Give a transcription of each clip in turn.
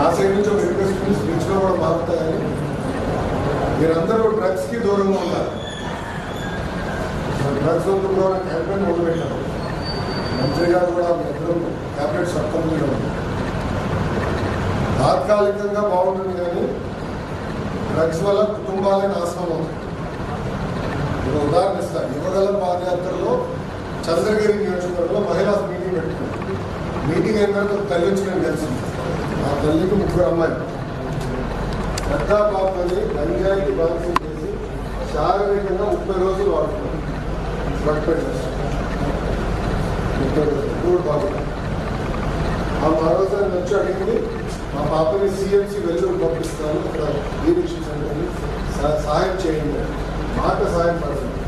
నా సైడ్ నుంచి ఒక రిక్వెస్ట్ ఉంది. స్పీచ్లో కూడా మారుతాయని మీరందరూ డ్రగ్స్కి దూరంగా ఉన్నారు డ్రగ్స్ వద్దు క్యాంపెయిన్ మొదలుపెట్టారు మంత్రి గారు కూడా మీ క్యాబినెట్ సబ్కమిటీలో తాత్కాలికంగా బాగుంటుంది కానీ డ్రగ్స్ వల్ల కుటుంబాలే నాశనం అవుతుంది ఒక ఉదాహరణ ఇస్తాను యువగలం పాదయాత్రలో చంద్రగిరి నియోజకవర్గంలో మహిళా మీటింగ్ పెట్టుకున్నాం. మీటింగ్ అయిన తర్వాత తల్లి వచ్చి నేను ఆ తల్లికి ముగ్గురు అమ్మాయిలు. పెద్ద పాపని గంజాయికి బాధ్యత చేసి శారీరకంగా ముప్పై రోజులు వాడుతున్నాం బ్లడ్ ప్రెషర్ ముప్పై రోజులు. మూడు బాగుంది ఆ మరోసారి వచ్చి అడిగింది మా పాపని సిఎంసి వెళ్ళి పంపిస్తాను అక్కడ డీరిక్షన్ సహాయం చేయండి మాట సహాయం పడుతుంది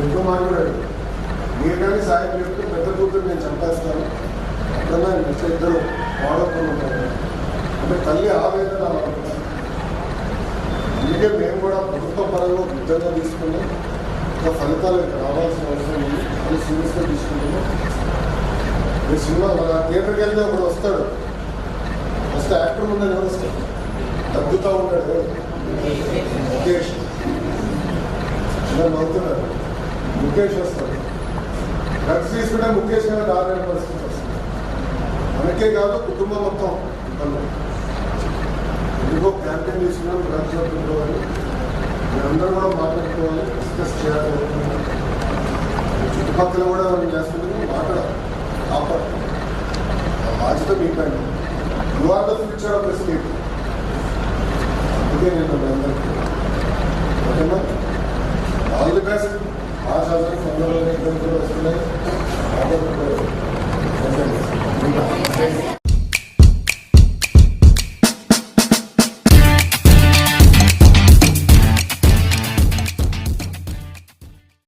ఇంకో మాట మీరు కానీ సాయం చెప్తే పెద్ద కూతురు నేను చంపేస్తాను. అట్లనే ఇద్దరు. వాడకుండా ఉంటారు అంటే తల్లి ఆవేదన అందుకే మేము కూడా ప్రభుత్వ పరంగా యుద్ధంగా తీసుకున్నాం. ఇంకా ఫలితాలు రావాల్సిన అవసరం ఉంది అని సీరియస్గా తీసుకుంటున్నాం. ఈ సినిమా మన థియేటర్కి వెళ్తే ఒకడు వస్తాడు. వస్తే యాక్టర్ ముందు ఎవరు వస్తాడు? తగ్గుతూ ఉంటాడు ముఖేష్. ఇలా నవ్వుతున్నాడు. ముఖేష్ వస్తాడు. డ్రగ్స్ తీసుకుంటే ముఖేష్ గారు దారుణ పరిస్థితి. మనకే కాదు కుటుంబం మొత్తం. ఇబ్బంది ఎందుకో క్యాంపెయిన్ చేసినా డ్రగ్స్ పెట్టుకోవాలి మీరందరూ కూడా మాట్లాడుకోవాలి డిస్కస్ చేయాలి. చుట్టుపక్కల కూడా మనం చేస్తుంది మాట్లాడాలి ఆపర్ బాధ్యత మీపైన you are the future of the state అందుకే నేను అందరికీ ఓకేనా? ఆల్ ది బెస్ట్ ఆ చదువు తొందరలో ఇబ్బందులు